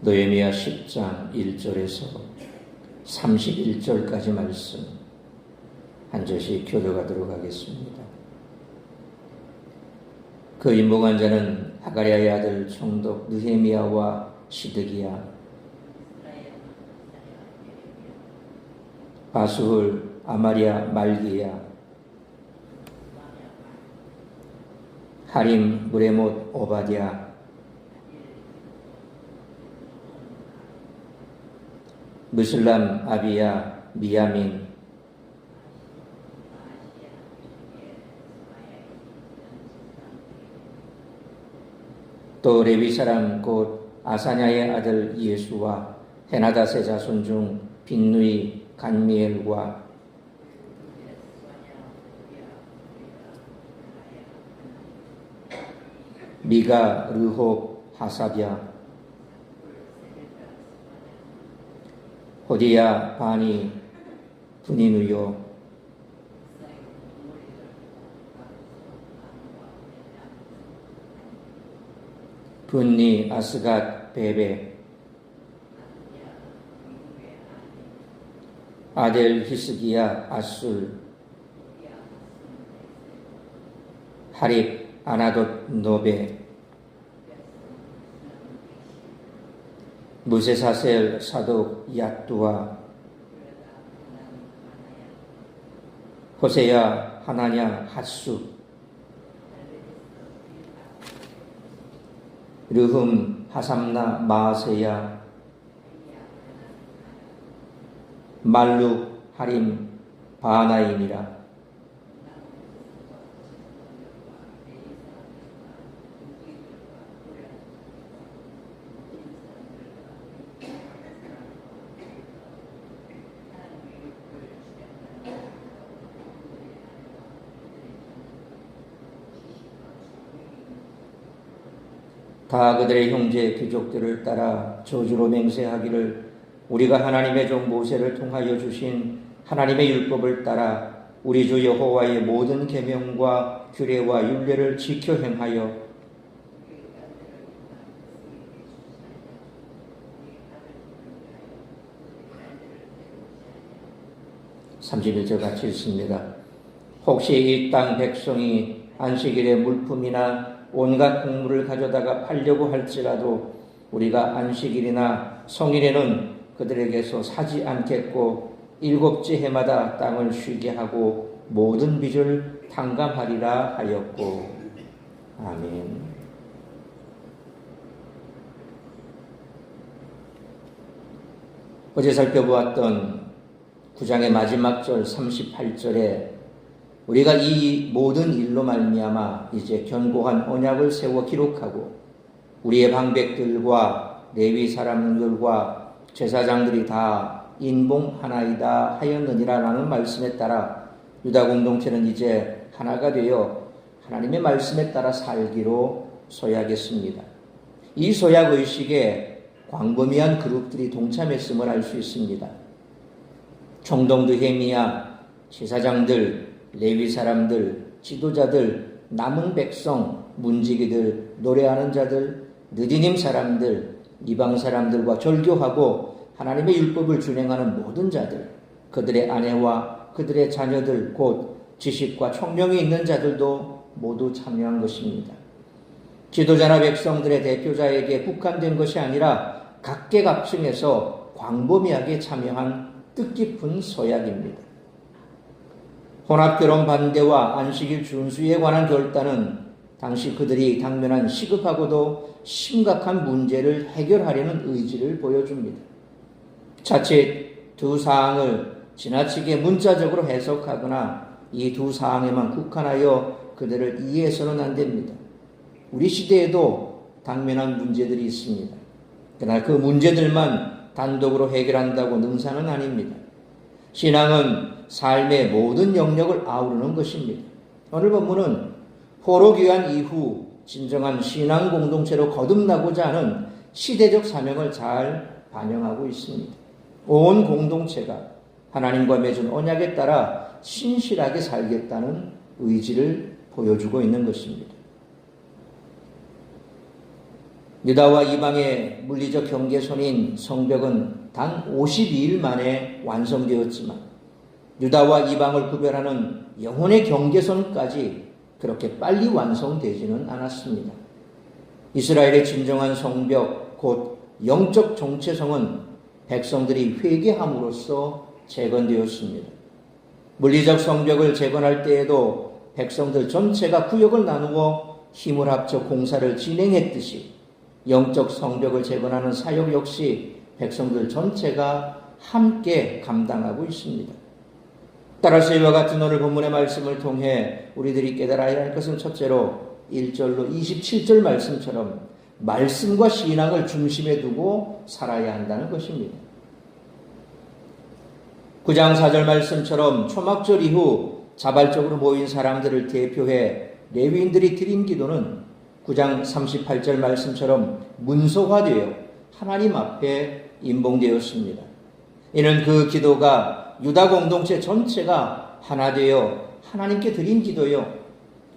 노예미야 10장 1절에서 31절까지 말씀. 한 절씩 교도가도록 하겠습니다. 그 인복한 자는 하가리아의 아들 총독 느헤미야와 시드기야. 바수훌 아마리아 말기야. 하림 무레못 오바디아 무슬람 아비야 미야민 또 레위 사람 곧 아사냐의 아들 예수와 헤나다세 자손 중 빈누이 간미엘과 미가 르홉 하사비아 호디야? 바니 분이누요. 분니 아스갓 베베. 아델 히스기야 아술. 하립 아나돗 노베 무세사셀 사독 야뚜아. 호세야 하나냐 핫수. 르흠 하삼나 마세야. 말룩 하림 바나인이라 다 그들의 형제 귀족들을 따라 저주로 맹세하기를 우리가 하나님의 종 모세를 통하여 주신 하나님의 율법을 따라 우리 주 여호와의 모든 계명과 규례와 율례를 지켜 행하여 (31절) 같이 읽습니다. 혹시 이 땅 백성이 안식일의 물품이나 온갖 곡물을 가져다가 팔려고 할지라도 우리가 안식일이나 성일에는 그들에게서 사지 않겠고 일곱째 해마다 땅을 쉬게 하고 모든 빚을 탕감하리라 하였고 아멘. 어제 살펴보았던 9장의 마지막 절 38절에 우리가 이 모든 일로 말미암아 이제 견고한 언약을 세워 기록하고 우리의 방백들과 레위 사람들과 제사장들이 다 인봉 하나이다 하였느니라라는 말씀에 따라 유다 공동체는 이제 하나가 되어 하나님의 말씀에 따라 살기로 소약했습니다. 이 소약 의식에 광범위한 그룹들이 동참했음을 알 수 있습니다. 총동도 헤미야 제사장들 레위 사람들, 지도자들, 남은 백성, 문지기들, 노래하는 자들, 느디님 사람들, 이방 사람들과 절교하고 하나님의 율법을 준행하는 모든 자들, 그들의 아내와 그들의 자녀들, 곧 지식과 총명이 있는 자들도 모두 참여한 것입니다. 지도자나 백성들의 대표자에게 국한된 것이 아니라 각계각층에서 광범위하게 참여한 뜻깊은 소약입니다. 혼합결혼 반대와 안식일 준수에 관한 결단은 당시 그들이 당면한 시급하고도 심각한 문제를 해결하려는 의지를 보여줍니다. 자칫 두 사항을 지나치게 문자적으로 해석하거나 이 두 사항에만 국한하여 그들을 이해해서는 안 됩니다. 우리 시대에도 당면한 문제들이 있습니다. 그러나 그 문제들만 단독으로 해결한다고 능사는 아닙니다. 신앙은 삶의 모든 영역을 아우르는 것입니다. 오늘 본문은 포로 귀환 이후 진정한 신앙 공동체로 거듭나고자 하는 시대적 사명을 잘 반영하고 있습니다. 온 공동체가 하나님과 맺은 언약에 따라 신실하게 살겠다는 의지를 보여주고 있는 것입니다. 유다와 이방의 물리적 경계선인 성벽은 단 52일 만에 완성되었지만 유다와 이방을 구별하는 영혼의 경계선까지 그렇게 빨리 완성되지는 않았습니다. 이스라엘의 진정한 성벽, 곧 영적 정체성은 백성들이 회개함으로써 재건되었습니다. 물리적 성벽을 재건할 때에도 백성들 전체가 구역을 나누어 힘을 합쳐 공사를 진행했듯이 영적 성벽을 재건하는 사역 역시 백성들 전체가 함께 감당하고 있습니다. 따라서 이와 같은 오늘 본문의 말씀을 통해 우리들이 깨달아야 할 것은 첫째로 1절로 27절 말씀처럼 말씀과 신앙을 중심에 두고 살아야 한다는 것입니다. 9장 4절 말씀처럼 초막절 이후 자발적으로 모인 사람들을 대표해 레위인들이 드린 기도는 9장 38절 말씀처럼 문서화되어 하나님 앞에 임봉되었습니다. 이는 그 기도가 유다 공동체 전체가 하나 되어 하나님께 드린 기도요.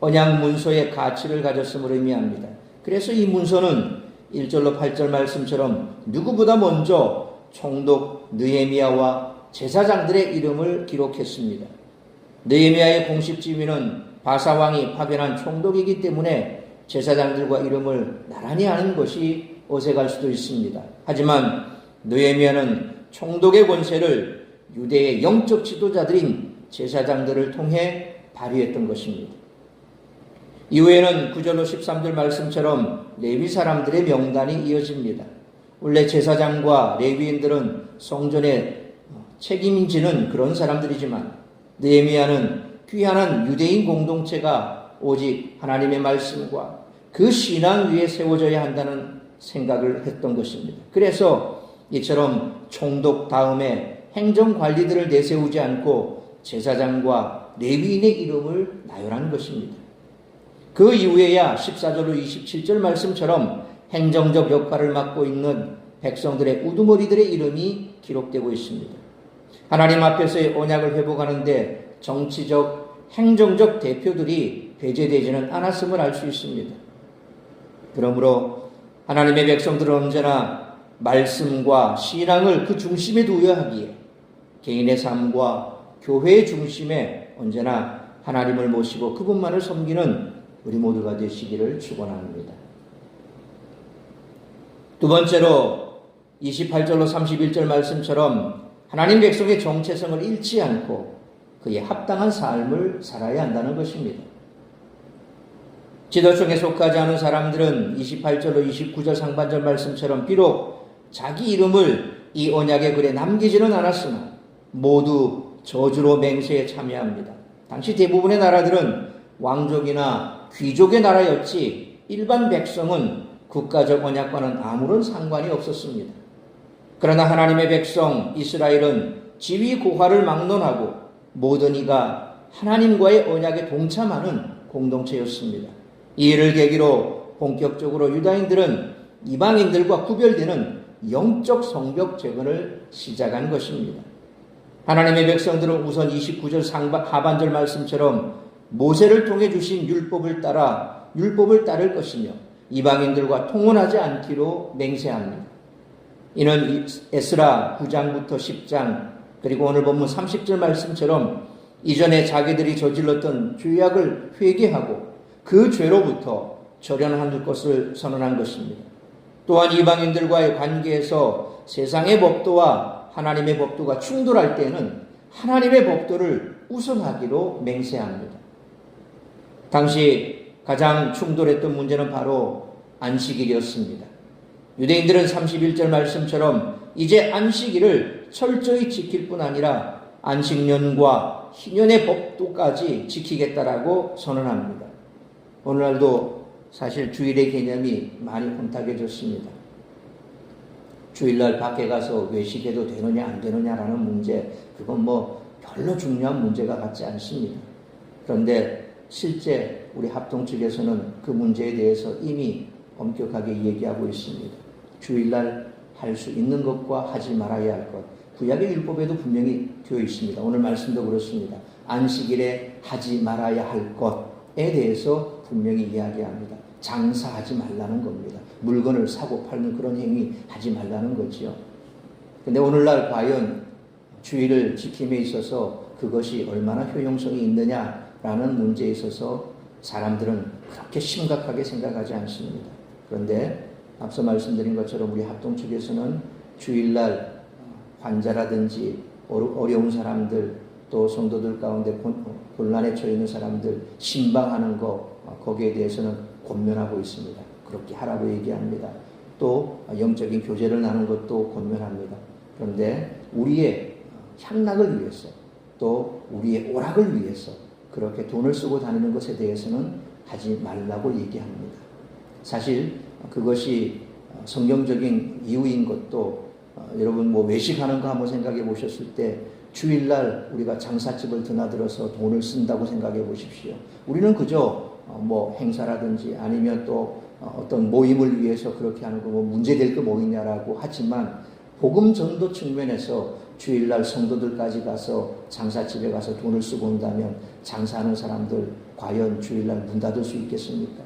언약 문서의 가치를 가졌음을 의미합니다. 그래서 이 문서는 1절로 8절 말씀처럼 누구보다 먼저 총독 느헤미야와 제사장들의 이름을 기록했습니다. 느헤미야의 공식 지위는 바사 왕이 파견한 총독이기 때문에 제사장들과 이름을 나란히 하는 것이 어색할 수도 있습니다. 하지만 느헤미야는 총독의 권세를 유대의 영적 지도자들인 제사장들을 통해 발휘했던 것입니다. 이후에는 9절로 13절 말씀처럼 레위 사람들의 명단이 이어집니다. 원래 제사장과 레위인들은 성전의 책임지는 그런 사람들이지만 느헤미야는 귀한 유대인 공동체가 오직 하나님의 말씀과 그 신앙 위에 세워져야 한다는 생각을 했던 것입니다. 그래서 이처럼 총독 다음에 행정 관리들을 내세우지 않고 제사장과 레위인의 이름을 나열한 것입니다. 그 이후에야 14절로 27절 말씀처럼 행정적 역할을 맡고 있는 백성들의 우두머리들의 이름이 기록되고 있습니다. 하나님 앞에서의 언약을 회복하는데 정치적, 행정적 대표들이 배제되지는 않았음을 알 수 있습니다. 그러므로 하나님의 백성들은 언제나 말씀과 신앙을 그 중심에 두어야 하기에 개인의 삶과 교회의 중심에 언제나 하나님을 모시고 그분만을 섬기는 우리 모두가 되시기를 축원합니다. 두 번째로 28절로 31절 말씀처럼 하나님 백성의 정체성을 잃지 않고 그에 합당한 삶을 살아야 한다는 것입니다. 지도층에 속하지 않은 사람들은 28절로 29절 상반절 말씀처럼 비록 자기 이름을 이 언약의 글에 남기지는 않았으나 모두 저주로 맹세에 참여합니다. 당시 대부분의 나라들은 왕족이나 귀족의 나라였지 일반 백성은 국가적 언약과는 아무런 상관이 없었습니다. 그러나 하나님의 백성 이스라엘은 지위 고하를 막론하고 모든 이가 하나님과의 언약에 동참하는 공동체였습니다. 이 일을 계기로 본격적으로 유다인들은 이방인들과 구별되는 영적 성벽 재건을 시작한 것입니다. 하나님의 백성들은 우선 29절 상반 하반절 말씀처럼 모세를 통해 주신 율법을 따라 율법을 따를 것이며 이방인들과 통혼하지 않기로 맹세합니다. 이는 에스라 9장부터 10장 그리고 오늘 본문 30절 말씀처럼 이전에 자기들이 저질렀던 죄악을 회개하고 그 죄로부터 절연할 것을 선언한 것입니다. 또한 이방인들과의 관계에서 세상의 법도와 하나님의 법도가 충돌할 때는 하나님의 법도를 우선하기로 맹세합니다. 당시 가장 충돌했던 문제는 바로 안식일이었습니다. 유대인들은 31절 말씀처럼 이제 안식일을 철저히 지킬 뿐 아니라 안식년과 희년의 법도까지 지키겠다라고 선언합니다. 오늘날도 사실 주일의 개념이 많이 혼탁해졌습니다. 주일날 밖에 가서 외식해도 되느냐 안 되느냐라는 문제, 그건 뭐 별로 중요한 문제가 같지 않습니다. 그런데 실제 우리 합동 측에서는 그 문제에 대해서 이미 엄격하게 얘기하고 있습니다. 주일날 할 수 있는 것과 하지 말아야 할 것. 구약의 율법에도 분명히 되어 있습니다. 오늘 말씀도 그렇습니다. 안식일에 하지 말아야 할 것에 대해서 분명히 이야기합니다. 장사하지 말라는 겁니다. 물건을 사고 팔는 그런 행위 하지 말라는 거지요. 근데 오늘날 과연 주의를 지킴에 있어서 그것이 얼마나 효용성이 있느냐라는 문제에 있어서 사람들은 그렇게 심각하게 생각하지 않습니다. 그런데 앞서 말씀드린 것처럼 우리 합동 측에서는 주일날 환자라든지 어려운 사람들 또 성도들 가운데 곤란에 처해 있는 사람들 신방하는 거 거기에 대해서는 권면하고 있습니다. 그렇게 하라고 얘기합니다. 또 영적인 교제를 나눈 것도 권면합니다. 그런데 우리의 향락을 위해서 또 우리의 오락을 위해서 그렇게 돈을 쓰고 다니는 것에 대해서는 하지 말라고 얘기합니다. 사실 그것이 성경적인 이유인 것도 어, 여러분 뭐 외식하는 거 한번 생각해 보셨을 때 주일날 우리가 장사집을 드나들어서 돈을 쓴다고 생각해 보십시오. 우리는 그저 어, 뭐 행사라든지 아니면 또 어, 어떤 모임을 위해서 그렇게 하는 거뭐 문제될 거뭐 있냐라고 하지만 복음 전도 측면에서 주일날 성도들까지 가서 장사집에 가서 돈을 쓰고 온다면 장사하는 사람들 과연 주일날 문 닫을 수 있겠습니까?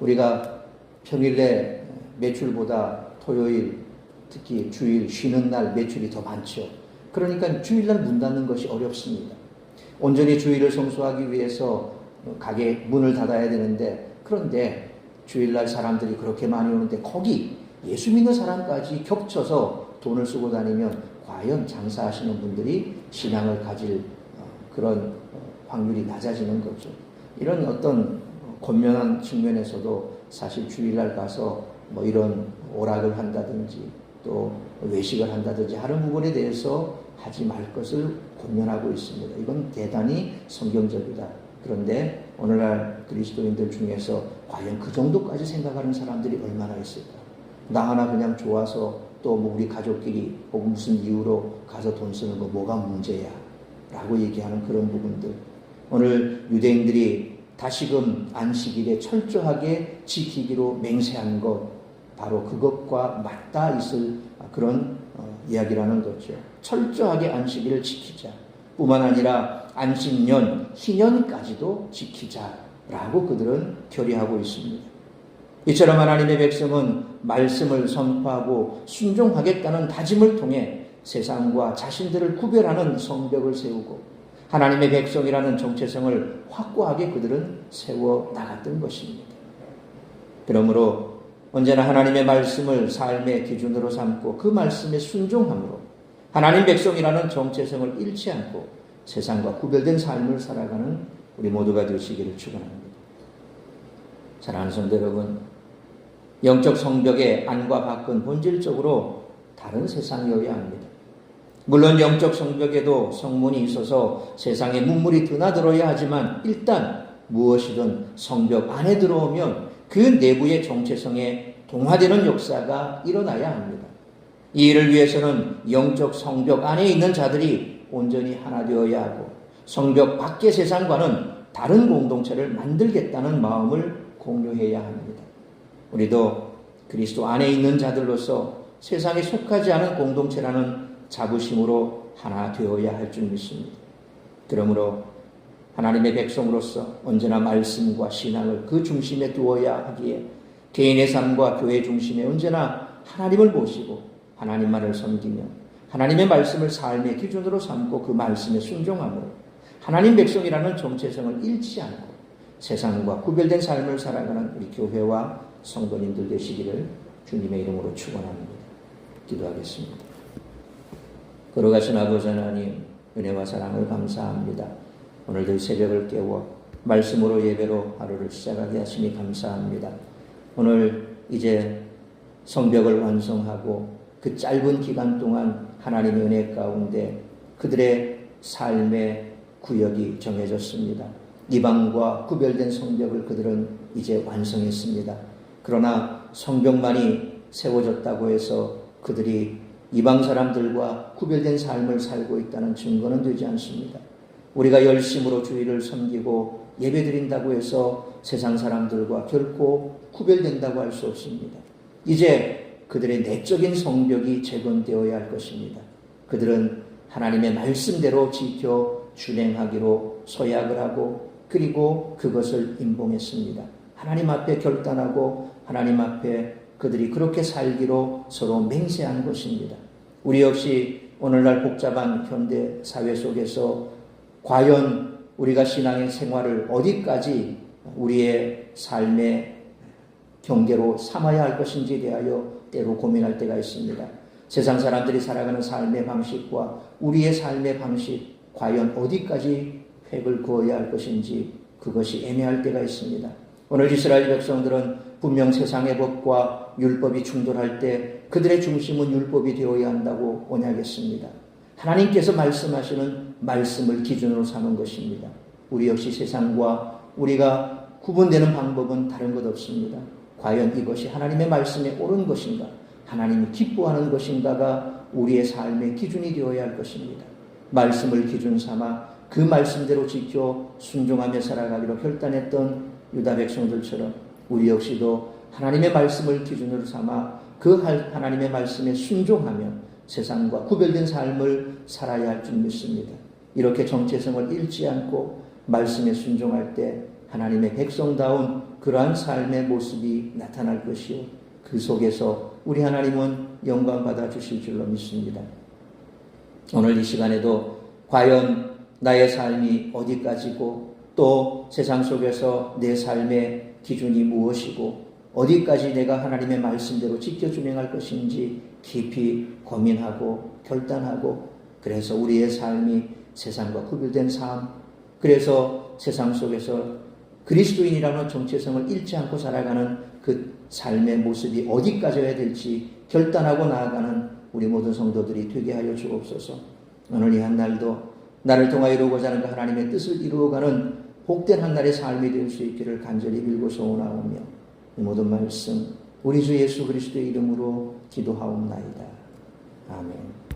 우리가 평일에 매출보다 토요일 특히 주일 쉬는 날 매출이 더 많죠. 그러니까 주일날 문 닫는 것이 어렵습니다. 온전히 주일을 성수하기 위해서 가게 문을 닫아야 되는데 그런데 주일날 사람들이 그렇게 많이 오는데 거기 예수 믿는 사람까지 겹쳐서 돈을 쓰고 다니면 과연 장사하시는 분들이 신앙을 가질 어, 그런 어, 확률이 낮아지는 거죠. 이런 어떤 권면한 측면에서도 사실 주일날 가서 뭐 이런 오락을 한다든지 또 외식을 한다든지 하는 부분에 대해서 하지 말 것을 권면하고 있습니다. 이건 대단히 성경적이다. 그런데 오늘날 그리스도인들 중에서 과연 그 정도까지 생각하는 사람들이 얼마나 있을까? 나 하나 그냥 좋아서 또 뭐 우리 가족끼리 혹은 무슨 이유로 가서 돈 쓰는 거 뭐가 문제야? 라고 얘기하는 그런 부분들. 오늘 유대인들이 다시금 안식일에 철저하게 지키기로 맹세한 것, 바로 그것과 맞닿아 있을 그런 어, 이야기라는 거죠. 철저하게 안식일을 지키자. 뿐만 아니라 안식년, 희년까지도 지키자라고 그들은 결의하고 있습니다. 이처럼 하나님의 백성은 말씀을 선포하고 순종하겠다는 다짐을 통해 세상과 자신들을 구별하는 성벽을 세우고 하나님의 백성이라는 정체성을 확고하게 그들은 세워 나갔던 것입니다. 그러므로 언제나 하나님의 말씀을 삶의 기준으로 삼고 그 말씀에 순종함으로 하나님 백성이라는 정체성을 잃지 않고 세상과 구별된 삶을 살아가는 우리 모두가 되시기를 축원합니다. 사랑하는 성도 여러분, 영적 성벽의 안과 밖은 본질적으로 다른 세상이어야 합니다. 물론 영적 성벽에도 성문이 있어서 세상에 문물이 드나들어야 하지만 일단 무엇이든 성벽 안에 들어오면 그 내부의 정체성에 동화되는 역사가 일어나야 합니다. 이 일을 위해서는 영적 성벽 안에 있는 자들이 온전히 하나 되어야 하고 성벽 밖의 세상과는 다른 공동체를 만들겠다는 마음을 공유해야 합니다. 우리도 그리스도 안에 있는 자들로서 세상에 속하지 않은 공동체라는 자부심으로 하나 되어야 할 줄 믿습니다. 그러므로 하나님의 백성으로서 언제나 말씀과 신앙을 그 중심에 두어야 하기에 개인의 삶과 교회 중심에 언제나 하나님을 보시고 하나님만을 섬기며 하나님의 말씀을 삶의 기준으로 삼고 그 말씀에 순종함으로 하나님 백성이라는 정체성을 잃지 않고 세상과 구별된 삶을 살아가는 우리 교회와 성도님들 되시기를 주님의 이름으로 축원합니다. 기도하겠습니다. 걸어가신 아버지 하나님 은혜와 사랑을 감사합니다. 오늘도 새벽을 깨워 말씀으로 예배로 하루를 시작하게 하시니 감사합니다. 오늘 이제 성벽을 완성하고 그 짧은 기간 동안 하나님의 은혜 가운데 그들의 삶의 구역이 정해졌습니다. 이방과 구별된 성벽을 그들은 이제 완성했습니다. 그러나 성벽만이 세워졌다고 해서 그들이 이방 사람들과 구별된 삶을 살고 있다는 증거는 되지 않습니다. 우리가 열심으로 주의를 섬기고 예배 드린다고 해서 세상 사람들과 결코 구별된다고 할 수 없습니다. 이제 그들의 내적인 성벽이 재건되어야 할 것입니다. 그들은 하나님의 말씀대로 지켜 준행하기로 소약을 하고 그리고 그것을 임봉했습니다. 하나님 앞에 결단하고 하나님 앞에 그들이 그렇게 살기로 서로 맹세한 것입니다. 우리 역시 오늘날 복잡한 현대 사회 속에서 과연 우리가 신앙의 생활을 어디까지 우리의 삶의 경계로 삼아야 할 것인지에 대하여 때로 고민할 때가 있습니다. 세상 사람들이 살아가는 삶의 방식과 우리의 삶의 방식, 과연 어디까지 획을 그어야 할 것인지 그것이 애매할 때가 있습니다. 오늘 이스라엘 백성들은 분명 세상의 법과 율법이 충돌할 때 그들의 중심은 율법이 되어야 한다고 언약했습니다. 하나님께서 말씀하시는 말씀을 기준으로 삼은 것입니다. 우리 역시 세상과 우리가 구분되는 방법은 다른 것 없습니다. 과연 이것이 하나님의 말씀에 옳은 것인가? 하나님이 기뻐하는 것인가가 우리의 삶의 기준이 되어야 할 것입니다. 말씀을 기준 삼아 그 말씀대로 지켜 순종하며 살아가기로 결단했던 유다 백성들처럼 우리 역시도 하나님의 말씀을 기준으로 삼아 그 하나님의 말씀에 순종하며 세상과 구별된 삶을 살아야 할 줄 믿습니다. 이렇게 정체성을 잃지 않고 말씀에 순종할 때 하나님의 백성다운 그러한 삶의 모습이 나타날 것이요. 그 속에서 우리 하나님은 영광 받아 주실 줄로 믿습니다. 오늘 이 시간에도 과연 나의 삶이 어디까지고 또 세상 속에서 내 삶의 기준이 무엇이고 어디까지 내가 하나님의 말씀대로 지켜 준행할 것인지 깊이 고민하고 결단하고 그래서 우리의 삶이 세상과 구별된 삶 그래서 세상 속에서 그리스도인이라는 정체성을 잃지 않고 살아가는 그 삶의 모습이 어디까지여야 될지 결단하고 나아가는 우리 모든 성도들이 되게 하여 주옵소서. 오늘 이 한 날도 나를 통하여 이루고자 하는 그 하나님의 뜻을 이루어가는 복된 한 날의 삶이 될 수 있기를 간절히 빌고 소원하오며 이 모든 말씀 우리 주 예수 그리스도의 이름으로 기도하옵나이다.